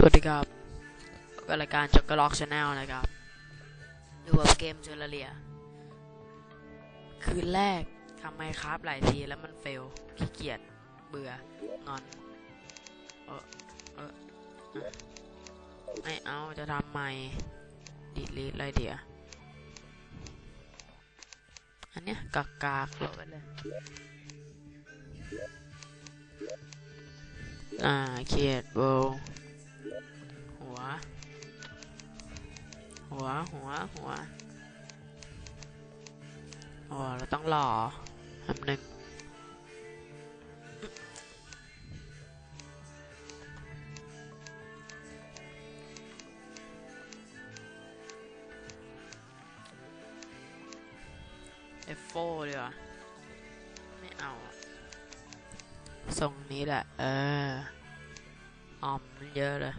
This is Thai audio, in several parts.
สวัสดีครับกับรายการจ็อกเกอร์ล็อกชาแนลนะครับดูกับเกมเจอร์เรีย คืนแรกทำไมครับหลายทีแล้วมันเฟล ขี้เกียจ เบื่อ งอน เออเออไม่เอาจะทำใหม่ ดีลีทอะไรเดียอันเนี้ยกากากๆโหลดไปเลยอ่าเขียดโบ หัว หัว หัว หัวอ๋อเราต้องหล่อคำหนึ่งเอฟโฟดีกว่าไม่เอาทรงนี้แหละ เออ เยอะเลย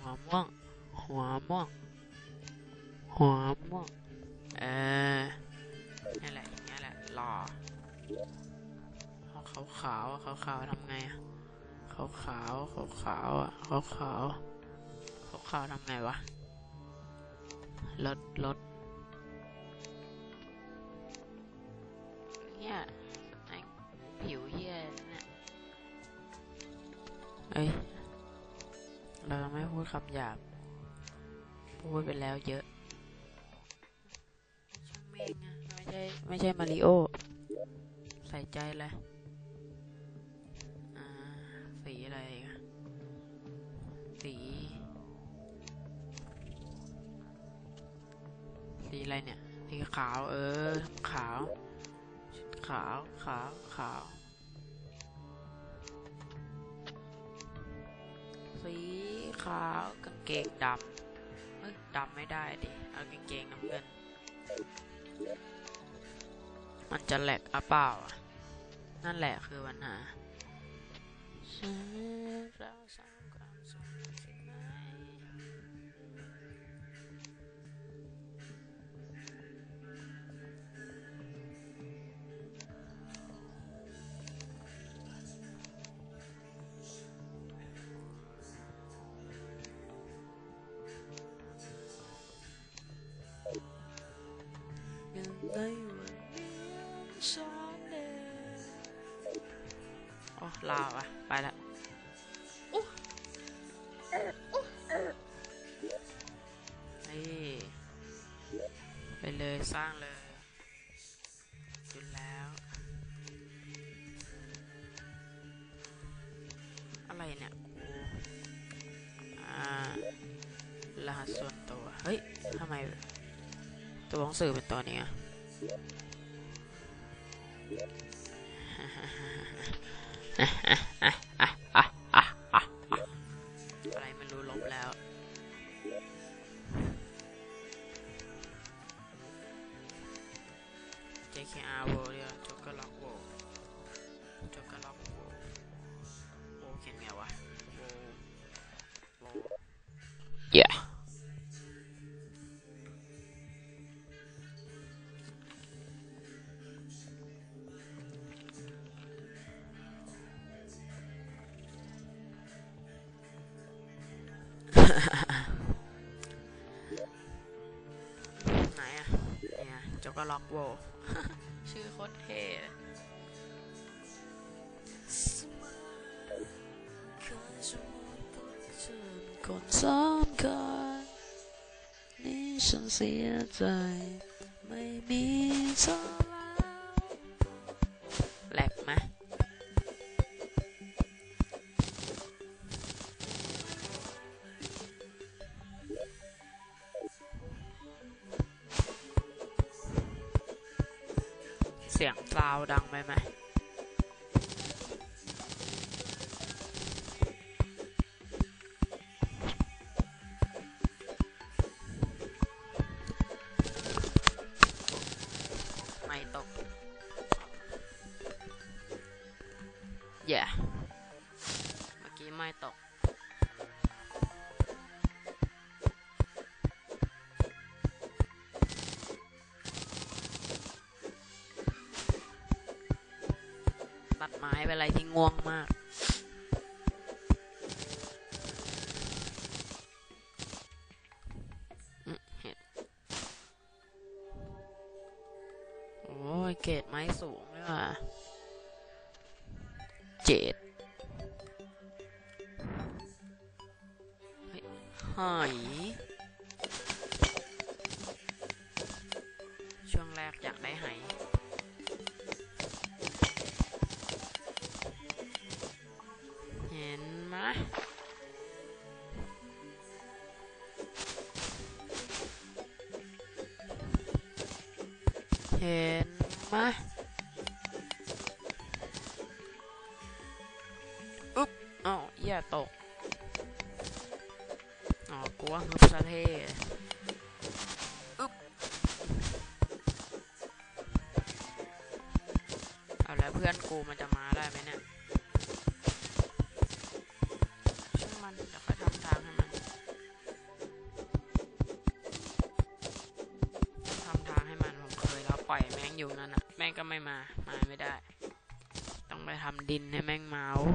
หัวม่วง หัวม่วง หัวม่วง เออนี่แหละอย่างเงี้ยแหละหล่อเอาขาวขาวขาวขาวทำไงอะขาวขาวขาวขาวๆอะขาวขาวขาวขาวทำไงวะลดลดำหยาบ พูดไปแล้วเยอะช่างเมงอะไม่ใช่ ไม่ใช่มาริโอ ใส่ใจเลยอ่าสีอะไรอีกอะสี สีอะไรเนี่ย สีขาว เออทำขาว ขาว ขาว ขาวสีขาว กางเกงดำเอ้ยดำไม่ได้ดิ เอากางเกงน้ำเงิน มันจะแหลกอะเปล่านั่นแหละคือปัญหา ลาวอะไปละนี่ไปเลยสร้างเลยจุดแล้ว อะไรเนี่ยกูอ่ารหัสส่วนตัว เฮ้ยทำไมตัวหนังสือเป็นตัวนี้อะ อะไรมันรู้ลบแล้ว JKR World เดียวจ็อกเกอร์ล็อกโวจ็อกเกอร์ล็อกโวโวเขียนไงวะ กเกอร์ล็อกโวชื่อโคตรเท่เลยคนสำคัญนี่ฉันเสียใจ ไม่มีเธอ ดังไปไหมไม่ เป็นอะไรที่ง่วงมาก โอ้ย เกรดไม้สูงเลยว่ะเจ็ดเฮ้ยหอย เพื่อนกูมันจะมาได้ไหมเนี่ยช่างมันเดี๋ยวค่อยทำทางให้มันทำทางให้มันผมเคยแล้วปล่อยแม่งอยู่นั่นอะแม่งก็ไม่มา มาไม่ได้ ต้องไปทำดินให้แม่งมาโอ้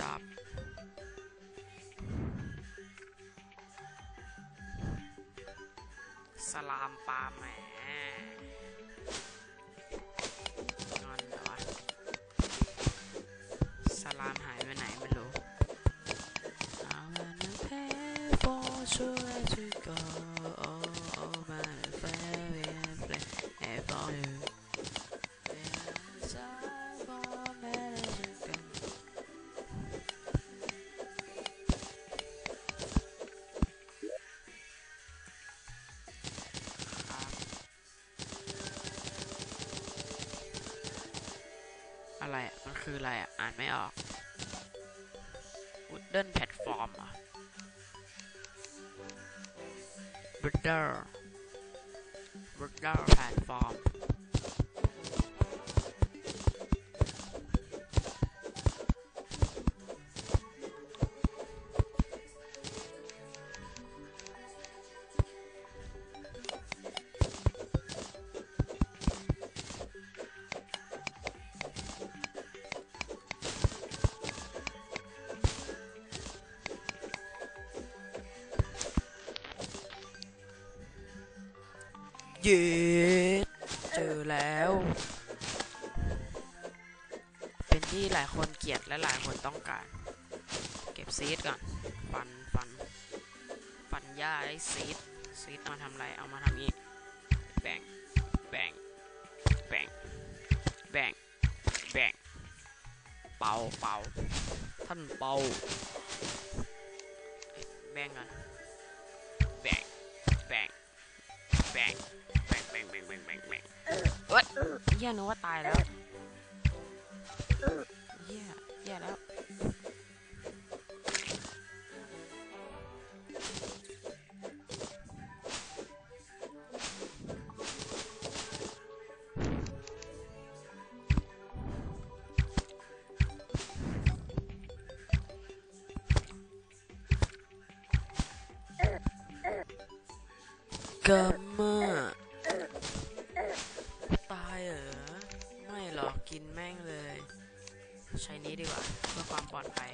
ดาบสลามปลาแหมงอนเหรอสลามหายไปไหนไม่รู้ I wanna pay for sure to go Wooden platform. Wooden. Wooden platform. ดก่อนฟันฟันฟันหญ้าได้ซีดซีดมาทำอะไร เอามาทำนี้แบ่งแบ่งแบ่งแบ่งแบ่งเป่าเป่าท่านเป่าแบ่งก่อนแบ่งแบ่งแบ่งแบ่งแบ่งแบ่งแบ่งแบ่งเอ้ยเหี้ยนึกว่าตายแล้ว เพื่อความปลอดภัย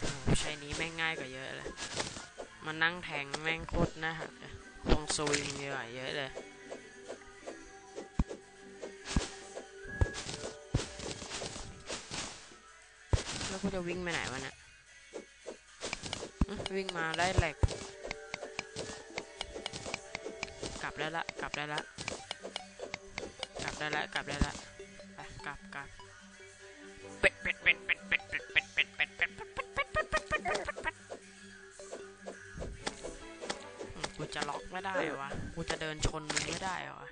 โอ้ใช้นี้แม่งง่ายกว่าเยอะเลยมานั่งแทงแม่งโคตรน่าหักเลยลงสวิงดีกว่าเยอะเลยแล้วกูจะวิ่งไปไหนวะเนี่ยวิ่งมาได้แหลก กลับได้ละ กลับได้ละกลับ ได้และกลับได้และไปกลับกลับเป็ดเป็ดเป็ดเป็ดเป็ดเป็ดเป็ดเป็ดเป็ดเป็ดเป็ดเป็ดเป็ดเป็ดเป็ดเป็ดเป็ดกูจะล็อกไม่ได้วะกูจะเดินชนมึงไม่ได้วะ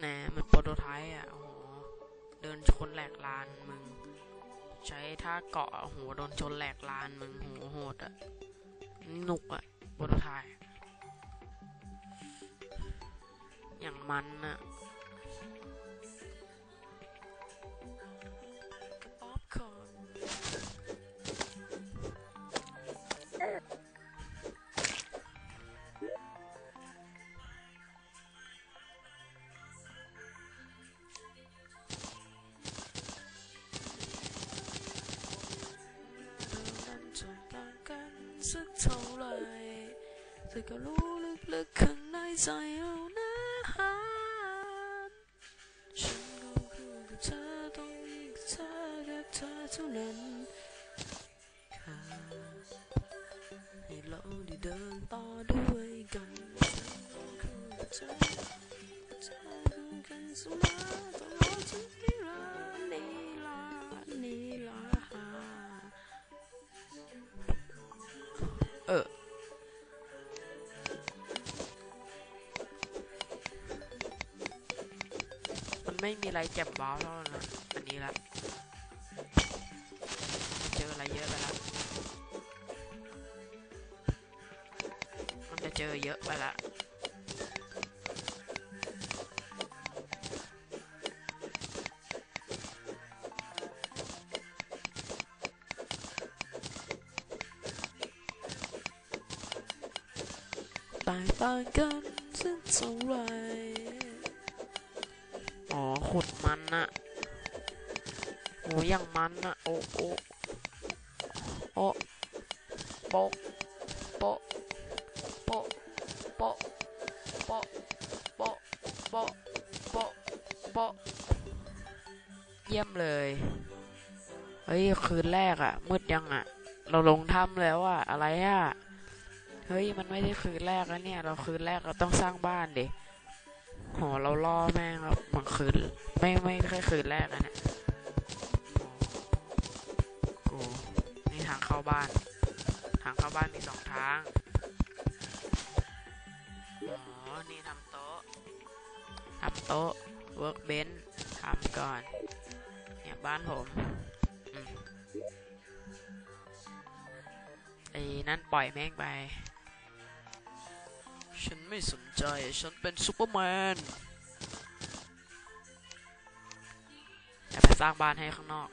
แหน่อะโอ้โหเดินชนแหลกลานมึง ใช้ท่าเกาะโอ้โหโดนชนแหลกลานมึงโหโหดอะหนุกอะบนทายอย่างมันอะ สมอตลอดถึงนิรันดร์นิรันดร์นิรันดร์เออมันไม่มีอะไรแจ่มว้าวเท่านั้นนะอันนี้ละเจออะไรเยอะไปละมันจะเจอเยอะไปละ ขุดมันอะโหอย่างมันอะโอ้โอ้โอ้โปะโปะโปะโปะโปะโปะโปะโปะโปะเยี่ยมเลยเฮ้ยคืนแรกอะมืดยังอะเราลงถ้ำแล้วอะอะไรอะเฮ้ยมันไม่ได้คืนแรกแล้วเนี่ย เราคืนแรกเราต้องสร้างบ้านดิโหเราล่อแม่งครับันคืน ไม่ไม่ใช่คืนแรกอะเนี่ยกูนี่ทางเข้าบ้าน ทางเข้าบ้านมีสองทางอ๋อนี่ทำโต๊ะทำโต๊ะเวิร์กเบนทำก่อน เนี่ยบ้านผมอืมไอ้นั่นปล่อยแม่งไป ฉันไม่สนใจ ฉันเป็นซูเปอร์แมน สร้างบ้านให้ข้างนอก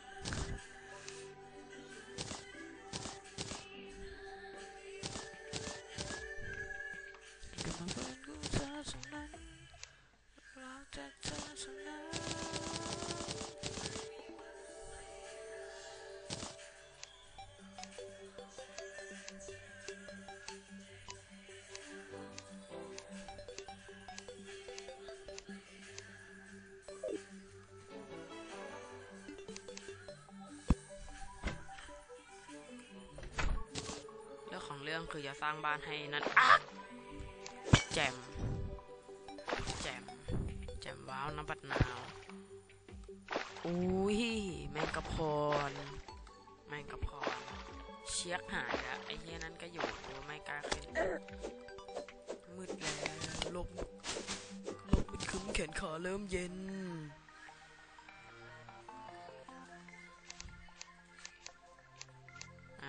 คือจะสร้างบ้านให้นั่นอักแจมแจมแจมว้าวน้ำบัดนาวอุ้ยแมงกะพรอนแมงกะพรอนเชียกหายแล้วไอ้เหี้ยนั้นก็อยู่กูไม่กล้าขึ้นมืดแล้วลมลมมันครึ้มแขนขาเริ่มเย็น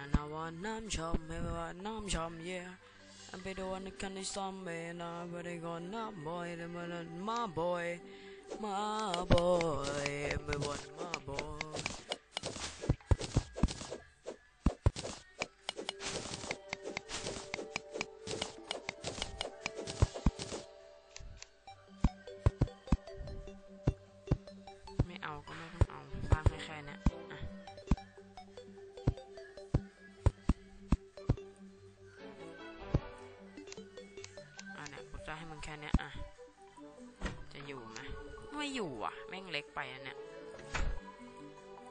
And I want nam chom, baby, what nam chom, yeah. And be the one that can stop me, and I really got nam boy, the man, my boy, my boy, everyone, my boy. Ow, ก็ไม่ต้องเอาภาพไม่แค่เนี้ย แค่นี้อะ จะอยู่ไหมไม่อยู่อะ แม่งเล็กไปอันเนี้ย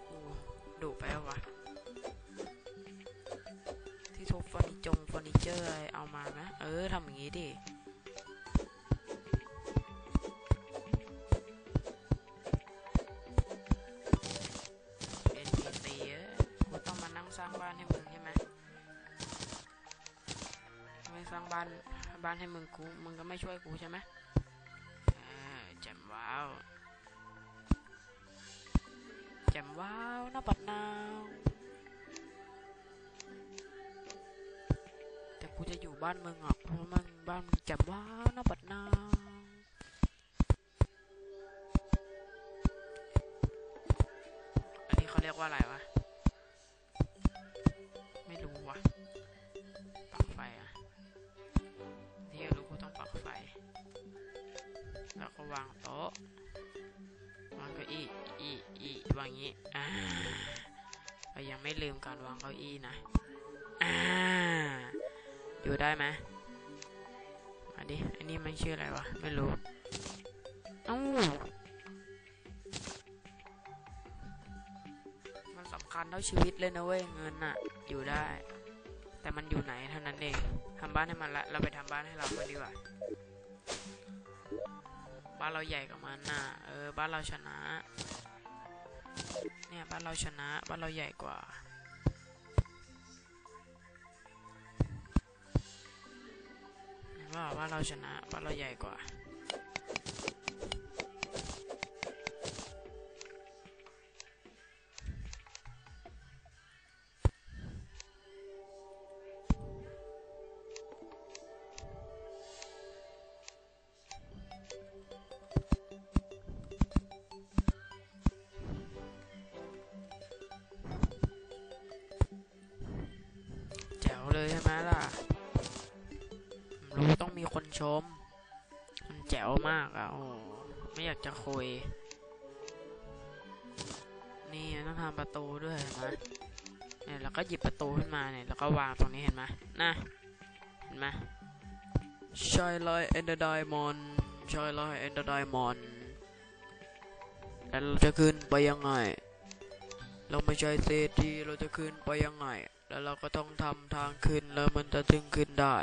กูดุไปแล้ววะ ที่ทุบเฟอร์นิจงเฟอร์นิเจอร์เอามาไหมเออทำอย่างงี้ดิ บ้านให้มึงกูมึงก็ไม่ช่วยกูใช่ไหมแจ่มว้าวจ่มว้าวน้าปัดนาวแต่กูจะอยู่บ้านมึงอะเพราะมันบ้านมึงแจ่มว้าวน้าปัดนาวอันนี้เขาเรียกว่าอะไรวะ การวางเก้าอี้นะ อ่า อยู่ได้ไหมมาดิอันนี้มันชื่ออะไรวะ ไม่รู้เอ้ามันสำคัญเท่าชีวิตเลยนะเว้ยเงินน่ะอยู่ได้ แต่มันอยู่ไหนเท่านั้นเองทำบ้านให้มันละ เราไปทำบ้านให้เรากันดีกว่า บ้านเราใหญ่กว่ามันน่ะ เออ บ้านเราชนะ เนี่ย บ้านเราชนะ บ้านเราใหญ่กว่า ว่าเราชนะเพราะเราใหญ่กว่า ชม มันแจ๋วมากอะโอ้ไม่อยากจะคุย นี่ต้องทำประตูด้วยเห็นไหมเนี่ยแล้วก็หยิบประตูขึ้นมาเนี่ยแล้วก็วางตรงนี้เห็นไหมนะเห็นไหมชายลท์เอนเดอร์ไดมอนชายลท์เอนเดอร์ไดมอนแล้วเราจะขึ้นไปยังไง เราไม่ใช่เศรษฐีเราจะขึ้นไปยังไง แล้วเราก็ต้องทำทางขึ้นแล้วมันจะถึงขึ้นได้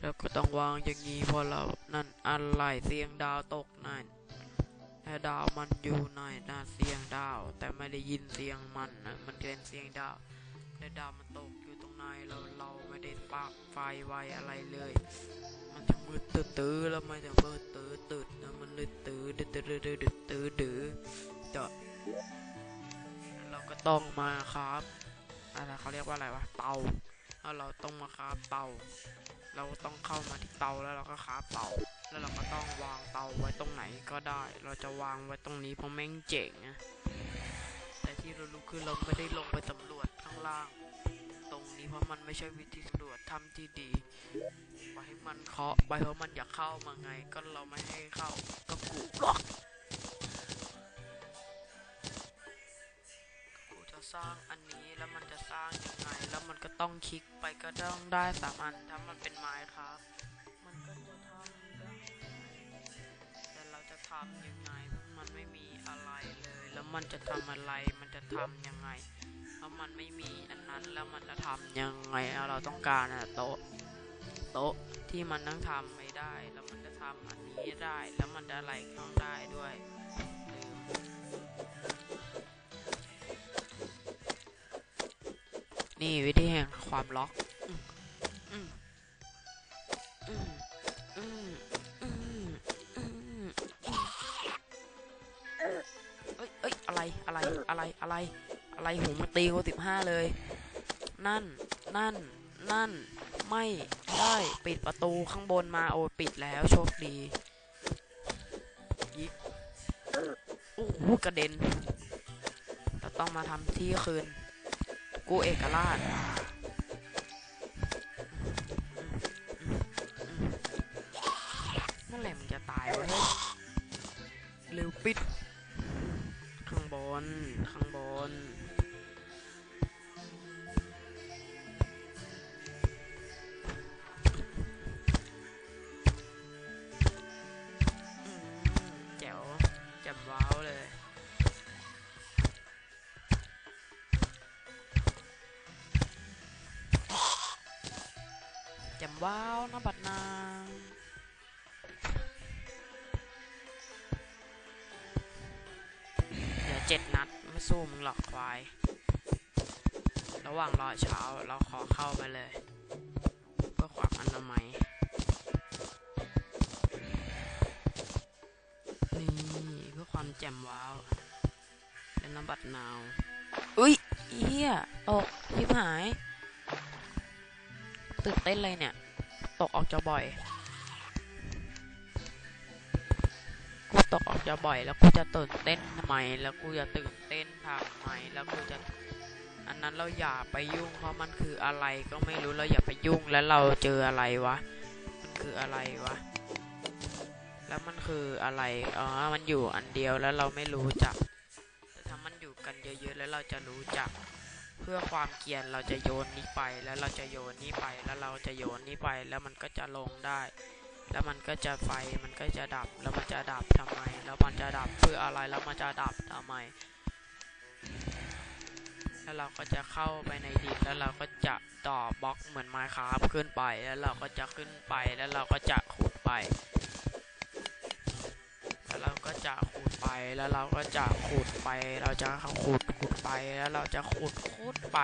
แล้วก็ต้องวางอย่างนี้เพราะเรานั่นอะไรเสียงดาวตกนั่นแต่ดาวมันอยู่ในน่าเสียงดาว แต่ไม่ได้ยินเสียงมันนะมันเป็นเสียงดาวแต่ดาวมันตกอยู่ตรงไหนเราเราไม่ได้ปักไฟไว้อะไรเลย มันจะมืดตื้อตื้อแล้วมันจะมืดตื้อตื้อๆแล้วมันเลยตื้อตื้อตื้อตื้อตื้อตื้อตื้อจะเราก็ต้องมาครับอะไรเขาเรียกว่าอะไรวะเตา แล้วเราต้องมาคาเตา เราต้องเข้ามาที่เตาแล้วเราก็คาเตา แล้วเราก็ต้องวางเตาไว้ตรงไหนก็ได้ เราจะวางไว้ตรงนี้เพราะแม่งเจ๋งนะแต่ที่เรารู้คือเราไม่ได้ลงไปสำรวจข้างล่าง ตรงนี้เพราะมันไม่ใช่วิธีสำรวจทำที่ดีปให้มันเคาะไปเพราะมันอยากเข้ามาไง ก็เราไม่ให้เข้าก็กูบล็อก สร้างอันนี้แล้วมันจะสร้างยังไง แล้วมันก็ต้องคลิกไปก็ต้องได้สามอันถ้ามันเป็นไม้ครับ มันก็จะทำแต่เราจะทำยังไงมันไม่มีอะไรเลย แล้วมันจะทำอะไรมันจะทำยังไงแล้วมันไม่มีอันนั้นแล้วมันจะทำยังไงเอาเราต้องการอะโต๊ะโต๊ะที่มันต้องทำไม่ได้ แล้วมันจะทำอันนี้ได้ แล้วมันจะอะไรเข้าได้ด้วย นี่วิธีแห่งความล็อกเอ้ยอะไรอะไรอะไรอะไร อะไรหูมันตีกูสิบห้าเลย นั่น นั่น นั่น ไม่ได้ปิดประตูข้างบนมาโอ้ปิดแล้วโชคดียิกโอ้โหกระเด็นเราต้องมาทำที่คืน กูเอกราชเมื่อไหร่มันจะตายวะเฮ้ยเร็วปิด แจ่มว้าวนะบัดนางเหลือเจ็ดนัดไม่สู้มึงหรอกควาย ระหว่างรอเช้าเราขอเข้าไปเลย เพื่อความอนามัยนี่เพื่อความแจ่มว้าวนบัตรนาว อุ้ยเฮียตกชิบหาย ตื่นเต้นเลยเนี่ย ตกออกจะบ่อย กูตกออกจะบ่อย แล้วกูจะตื่นเต้นทำไม แล้วกูจะตื่นเต้นทำไม แล้วกูจะ อันนั้นเราอย่าไปยุ่ง เพราะมันคืออะไรก็ไม่รู้ เราอย่าไปยุ่ง แล้วเราเจออะไรวะ มันคืออะไรวะ แล้วมันคืออะไร อ๋อ มันอยู่อันเดียวแล้วเราไม่รู้จัก แต่ถ้ามันอยู่กันเยอะๆแล้วเราจะรู้จัก พื่อความเกียนเราจะโยนนี้ไปแล้วเราจะโยนนี้ไปแล้วเราจะโยนนี้ไปแล้วมันก็จะลงได้ แล้วมันก็จะไฟมันก็จะดับแล้วมันจะดับทำไม แล้วมันจะดับเพื่ออะไรแล้วมันจะดับทำไม แล้วเราก็จะเข้าไปในดินแล้วเราก็จะต่อบล็อกเหมือนไมค์ครับขึ้นไปแล้วเราก็จะขึ้นไปแล้วเราก็จะขุดไปแล้วเราก็จะขุดไปแล้วเราก็จะขุดไปเราจะขุด ขุดไปแล้วเราจะขุดขุดไป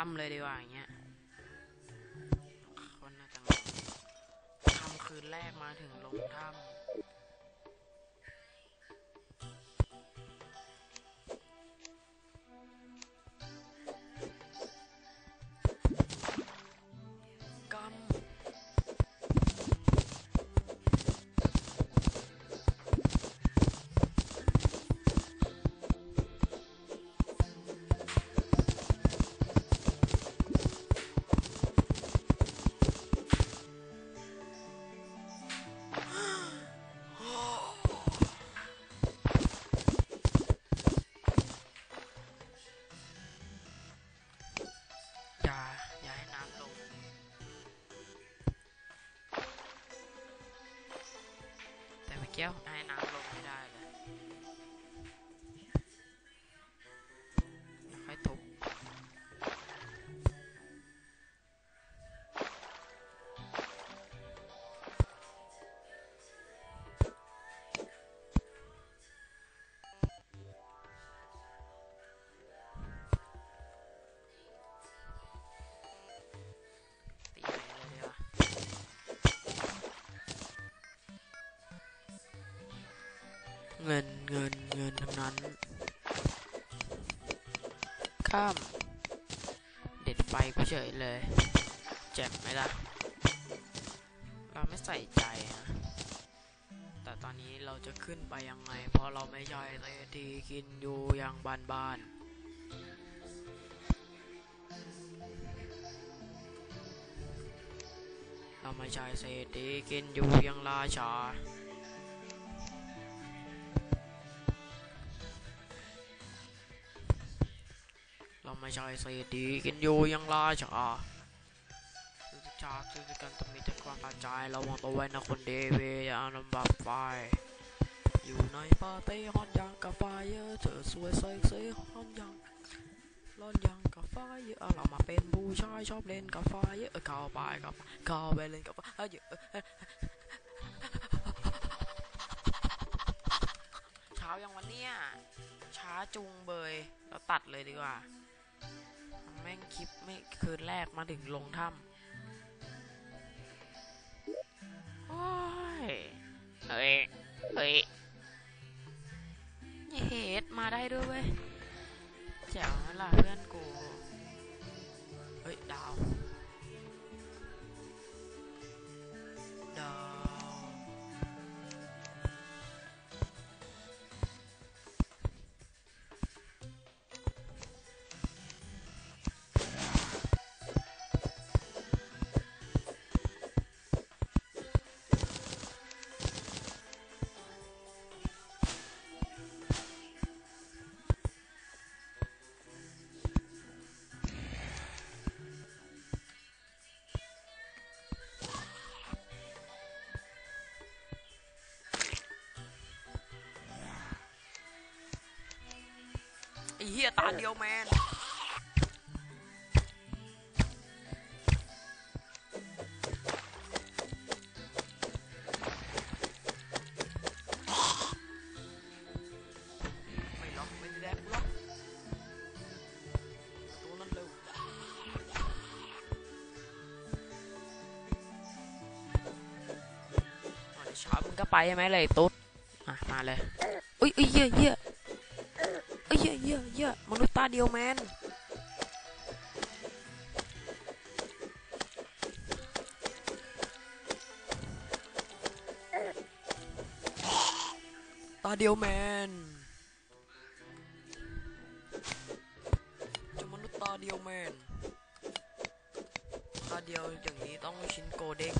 ถ้ำเลยดีกว่าอย่างเงี้ยคนน่าจะงงทำคืนแรกมาถึงลงถ้ำ เมื่อกี้ผมให้น้ำลงไม่ได้ เงินเงินเงินทั้งนั้น ข้าม เด็ดไฟกูเฉยเลยเจ็บไหมล่ะ เราไม่ใส่ใจนะแต่ตอนนี้เราจะขึ้นไปยังไง เพราะเราไม่ใช่เตทีกินอยู่อย่างบ้านบ้านเราไม่ใช่เศรษฐีกินอยู่อยังราชา ไม่ใช่เศรษฐีกินอยู่ยังราชาสุชาติสุดกันต้องมีแต่ความกระจายระวังตัวไว้นะคนเดเวียนำบับไฟอยู่ในปาร์ตี้ฮอนยังกับไฟเยอะเธอสวยเซ็กซี่ฮอนยังร้อนยังกับไฟเยอะเรามาเป็นผู้ชายชอบเล่นกับไฟเยอะเข้าไปกับเข้าไปเล่นกับไฟเยอะเช้ายังวันเนี้ยช้าจุงเบยเราตัดเลยดีกว่า คลิปไม่คืนแรกมาถึงลงถ้ำ เหี้ยตาเดียวแมนไม่หรอกไม่ได้แดกกูหรอกตัวนั้นเร็วอ๋อเดี๋ยช้ามึงก็ไปใช่ไหมเลยตุ๊ดอะมาเลยอุ้ยอุ้ยเหี้ยเหี้ยอ้ยเหี้ ยเยเหี้ยมนุษย์ตาเดียวแมนตาเดียวแมนจะมนุษย์ตาเดียวแมนตาเดียวอย่างนี้ต้องชิ้นโกเด้ง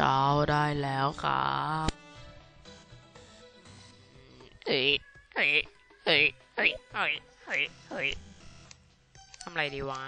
ช้าได้แล้วครับเฮ้ยเฮ้ยเฮ้ยเฮ้ยเฮ้ยเฮ้ยเอ้ทำไรดีวะ